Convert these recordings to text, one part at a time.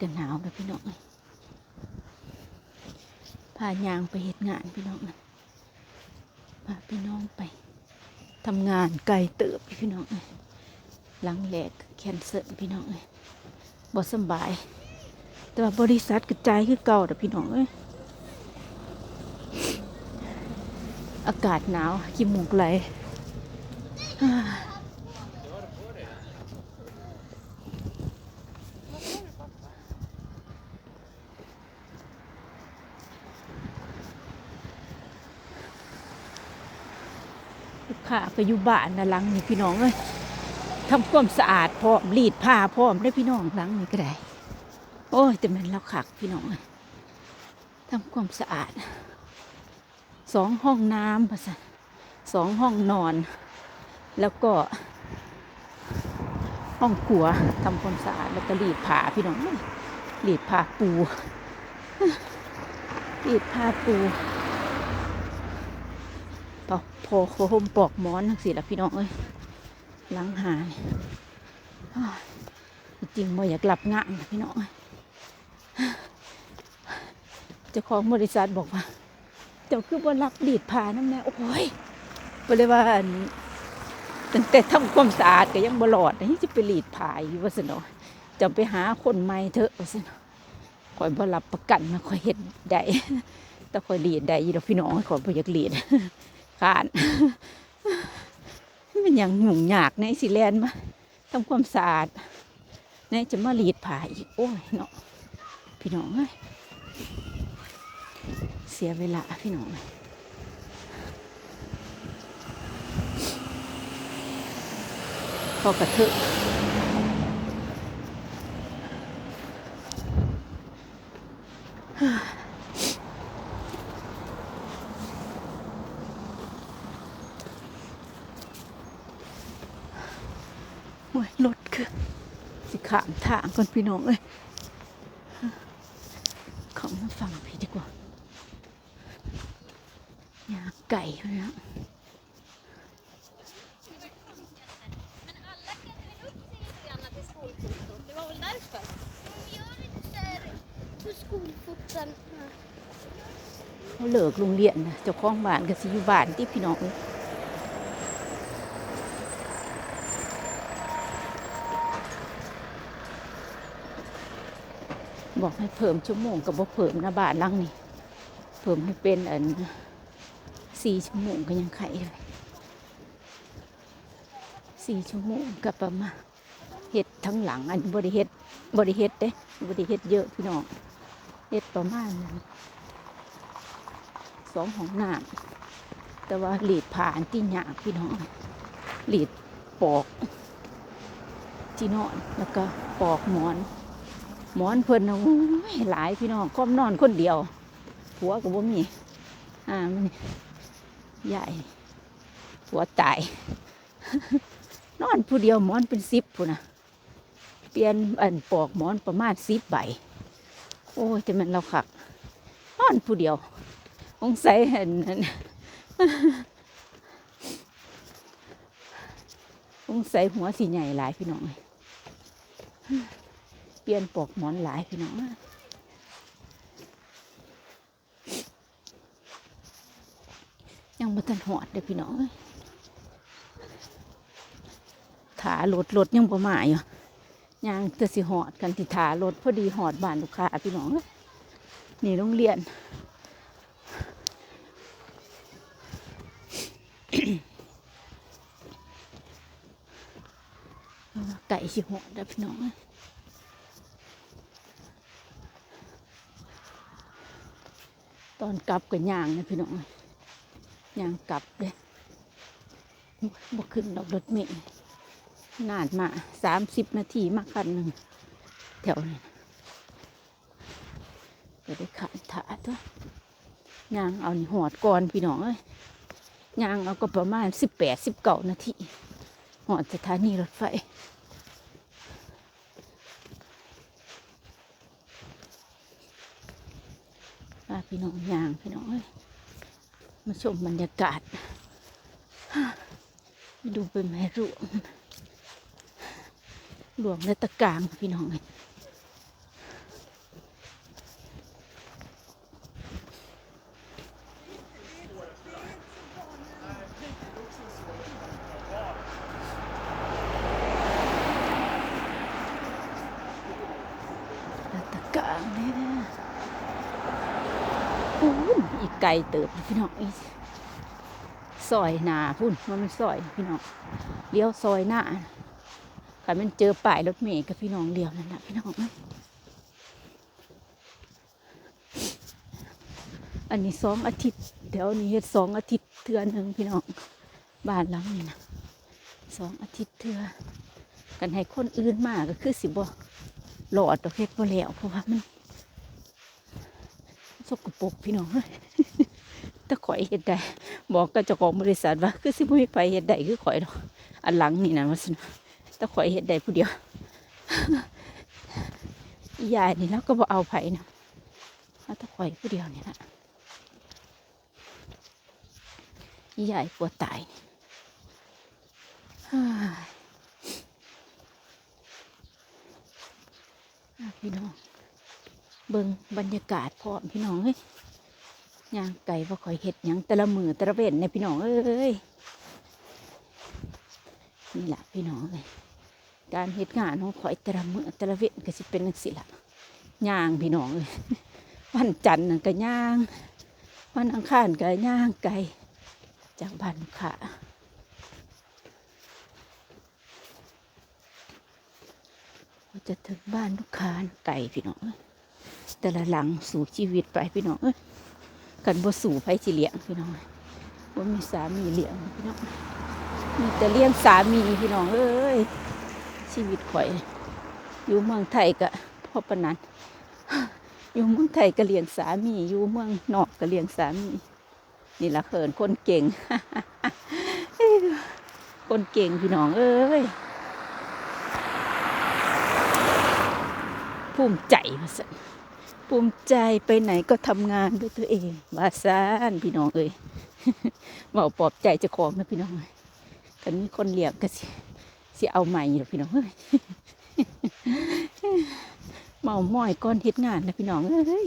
กันหนาวนะพี่น้องพายางไปเหตุงานพี่น้องพาพี่น้องไปทำงานไกลเติบพี่น้องหลังแหลกแคนเซิลพี่น้องบ่สบาย แต่ว่าบริษัทกระจายคือเก่าแต่พี่น้องเอ้ยอากาศหนาวขี้มูกไหล ผ้าก็อยู่บ้านนะหลังนี่พี่น้องเอ้ยทำความสะอาดพร้อมรีดผ้าพร้อมได้พี่น้องหลังนี่ก็ได้ โอ้ยแต่มันเราขักพี่น้องเอ้ทำความสะอาดสองห้องน้ำภาษาสองห้องนอน แล้วก็ ห้องครัวทำความสะอาดแล้วก็รีดผ้าพี่น้องรีดผ้าปูรีดผ้าปู ปอกพอโคมปอกหมอนทั้งสี่ละพี่น้องเอ้ยล้างหายจริงๆบ่อยากหลับงานนะพี่น้องเอ้ยเจ้าของบริษัทบอกว่าเจ้าคือบ่รับดีดผ้านั่นแน่โอ้ยบ่เลยว่าอันตั้งแต่ทำความสะอาดก็ยังบลอดนะยังจะไปรีดผ้าอยู่ว่าสนอจะไปหาคนใหม่เถอะว่าสนอคอยบรับประกันนะคอยเฮ็ดได้แต่คอยรีดได้ยู่ดอกพี่น้องคอยบอยากรีด ขานมันอย่างหยุ่งยากในสิแลนมาทำความสะอาดในจะมารีดผ้าอีก โอ้ยเนาะพี่น้องเอ้ยเสียเวลาพี่น้องพอกระเทอะโอ้ยรถคือ สิขาม ทางก่อนพี่น้องเอ้ยของมาฟังพี่ดีกว่าอยากไก่เลยนะ Men alla klättrar väl upp sig lite grann till skolfoton. Det var väl därför. De gör inte på skolfoten. เขาเลิกโรงเรียนนะเจ้าของบ้านก็สิอยู่บ้านที่พี่น้องเอ้ย บอกให้เพิ่มชั่วโมงกับบ่เพิ่มนะบ้านลังนี่เพิ่มให้เป็นอันสี่ชั่วโมงก็ยังไข่เลยสี่ชั่วโมงกับประมาณเฮ็ดทั้งหลัง อันบริเฮ็ดบริเฮ็ดเด้บริเฮ็ดเยอะพี่น้องเฮ็ดประมาณสองห้องน้ำแต่ว่าหลีดผ่านที่หยาพี่น้องหลีดปอกที่นอนแล้วก็ปอกหมอน หมอนเพิ่นนะโอ้ยหลายพี่น้องก้มนอนคนเดียวผัวก็บ่มีอ่ามันใหญ่ผัวตาย นอนผู้เดียวหมอนเป็นสิบผู้นะเปลี่ยนอันปอกหมอนประมาณสิบใบโอ้ยจะมันเราขักนอนผู้เดียวสงสัยเห็นนั่นสงสัยหัวสีใหญ่หลายพี่น้อง เปลี่ยนปลอกหมอนหลายพี่น้องยังมาทันหอดเด้อพี่น้องเอ้ยถารถรถยังประมาอยู่ยางจะสิหอดกันที่ถารถพอดีหอดบ้านลูกค้าพี่น้องนี่โรงเรียนไก่สิหัวเด้อพี่น้องเอ้ย ตอนกลับกับย่างนะพี่น้องย่างกลับเด้บ่ขึ้นดอกรถเมล์นานมาสามสิบนาทีมาคันหนึ่งแถวนี้นะก็ได้ขาดถาตัวย่างเอาหอดก่อนพี่น้องเอ้ยย่างเอาก็ประมาณสิบแปดสิบเก้านาทีหอดสถานีรถไฟ พี่น้องย่างพี่น้องเอ้ยมาชมบรรยากาศดูเป็นไม้รวงหลวงและตะกางพี่น้องเอ้ยตะกางนี่ ไกลเติบพี่น้องอีซอยหนาพุ่นมันเป็นซอยพี่น้องเลี้ยวซอยหน้าค่ะมันเจอป้ายรถเมล์กับพี่น้องเลี้ยวนั่นแหละพี่น้องอันนี้สองอาทิตย์เดี๋ยวนี้เฮ็ดสองอาทิตย์เทือหนึ่งพี่น้องบ้านหลังนี้นะสองอาทิตย์เทือกันให้คนอื่นมาก็คือสิบ่หลอดดอกเฮ็ดบ่แล้วเพราะว่ามันสกปรกพี่น้องเอ้ย แต่ข่อยเฮ็ดได้บอกกับเจ้าของบริษัทว่า คือสิบ่มีไปเฮ็ดได้คือข่อยดอกอันหลังนี่นะว่าซั่นแต่ข่อยเฮ็ดได้ผู้เดียวยายนี่แล้วก็บ่เอาไผนะเอาข่อยผู้เดียวนี่ละยายปวดตายนี่พี่น้อง เบิ่งบรรยากาศพร้อมพี่น้องเอ้ย ย่างไก่ว่าคอยเห็ดยังแต่ละมือแต่ละเว้นในยพี่น้องเอ้ยนี่แหละพี่น้องเลยการเห็ดงานของข่อยแต่ละมือแต่ละเว้นก็สิเป็นนังสิละย่างพี่น้องเลยวันจันทร์ก็ย่างวันอังคารก็ย่างไก่จากบ้านลูกค้าเราจะถึงบ้านลูกค้าไก่พี่น้องแต่ละหลังสู่ชีวิตไปพี่น้องเอ้ย กันบ่สู่ไผสิเลี้ยงพี่น้องบ่มีสามีเลี้ยงพี่น้องมีแต่เลี้ยงสามีพี่น้องเอ้ยชีวิตข่อยอยู่เมืองไทยก็พอปนันอยู่เมืองไทยก็เลี้ยงสามี อยู่เมืองนอกก็เลี้ยงสามี นี่ละเขินคนเก่ง คนเก่งพี่น้องเอ้ยภูมิใจมาสัน ภูมิใจไปไหนก็ทำงานด้วยตัวเองบาซานพี่น้องเอ้ยเมาปลอบใจจ้าของนะพี่น้องอันมีคนเหลียงก็สิสิเอาใหม่หรอพี่น้องเอ้ยเมาม้อยก้อนเฮ็ดงานนะพี่น้องเอ้ย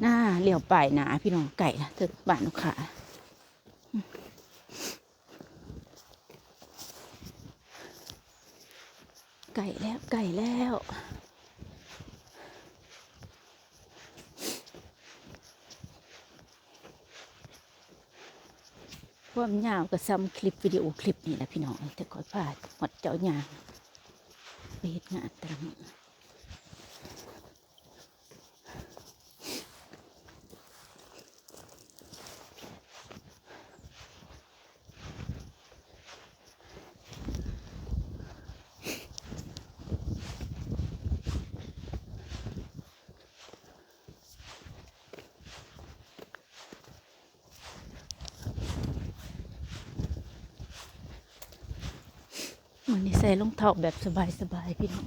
หน้าเหลี้ยวป่ายหนาพี่น้องไก่ละถึงบ้านลูกค้าไก่แล้วไก่แล้ว ความยาวก็ซ้ำคลิปวิดีโอคลิปนี่แหละพี่น้องแต่ก่อยพลาดหมดเจ้ายางไปเบ็ดงานแตละ มือมันนี้ใส่รองเท้าแบบสบายๆพี่น้อง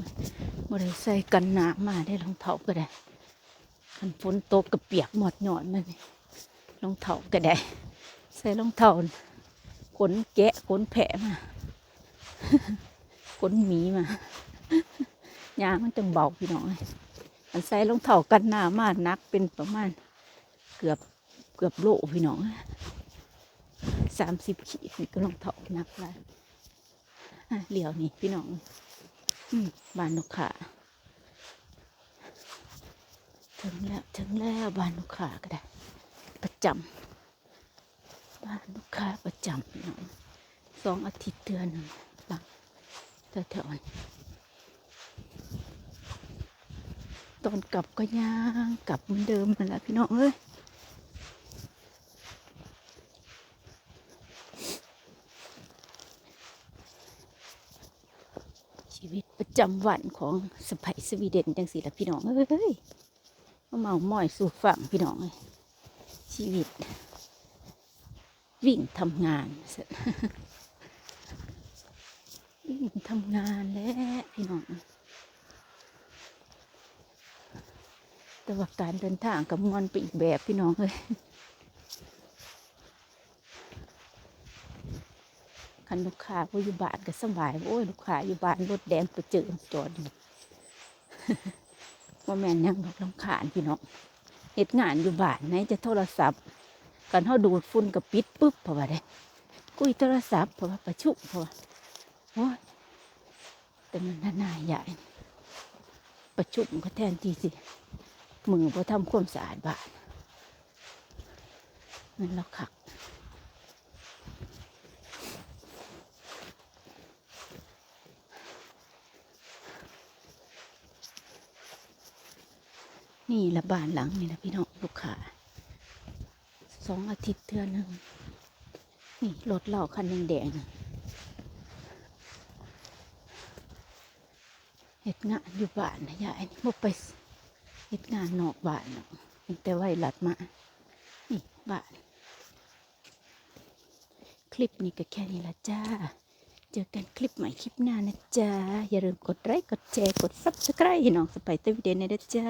บ่ได้ใส่กันหนาวมาได้รองเท้าก็ได้คันฝนตกก็เปียกหมดหย่อนมันนี่รองเท้าก็ได้ ใส่รองเท้าขนแกะขนแพะมาขนหมีมายางมันจังเบาพี่น้องอันใส่รองเท้ากันหนามานักเป็นประมาณ เกือบเกือบโลพี่น้องสามสิบขีดนี่ก็รองเท้านักแล้ว เหลียวนี่พี่น้องอบานนกขาถึงแล้วถึงแล้วบานนกขาก็ได้ ประจำบานนกขาประจำพี่น้องสองอาทิตย์เดือนหนึ่งบางแถวๆนี้ตอนกลับก็ย่างกลับเหมือนเดิมนั่นแหละพี่น้องเอ้ย ชีวิต ประจำวันของสไปสวีเดนจังสิละพี่น้องเอ้ยเมาหม้อยสู่ฝั่งพี่น้องเอ้ยชีวิต วิ่งทำงานวิ่งทำงานแล้วพี่น้องแต่ว่าการเดินทางกับมวนไปอีกแบบพี่น้องเอ้ย คันลูกค้าผู้อยู่บ้านก็สบายโอ้ยลูกค้าอยู่บ้านรถแดงไปเจอจอดอยู่ว่าแม่นยังดอกลำคาญพี่น้องเหตุงานอยู่บ้านไหนจะโทรศัพท์กันเขาดูดฝุ่นกับปิดปุ๊บเพราะว่าได้กุยโทรศัพท์เพราะว่าประชุมเพราะว่าโอ้ยแต่มันน่าใหญ่ปประชุมก็แทนที่สิมือพอทำความสะอาดบ้านนั่นเราขัก นี่ละบ้านหลังนี่นะพี่น้องลูกค้าสองอาทิตย์เทื่อหนึ่งนี่รถเราคันแดงเฮ็ดงานอยู่บ้านนะยายนี่บ่ไปเฮ็ดงานนอกบ้านหรอกมีแต่ไว้หลัดมา นี่บ้าน คลิปนี้ก็แค่นี้ละจ้า เจอกันคลิปใหม่คลิปหน้านะจ๊ะอย่าลืมกดไลค์กดแชร์กด subscribe ให้น้องสไปเตอร์วิดีโอนะจ๊ะ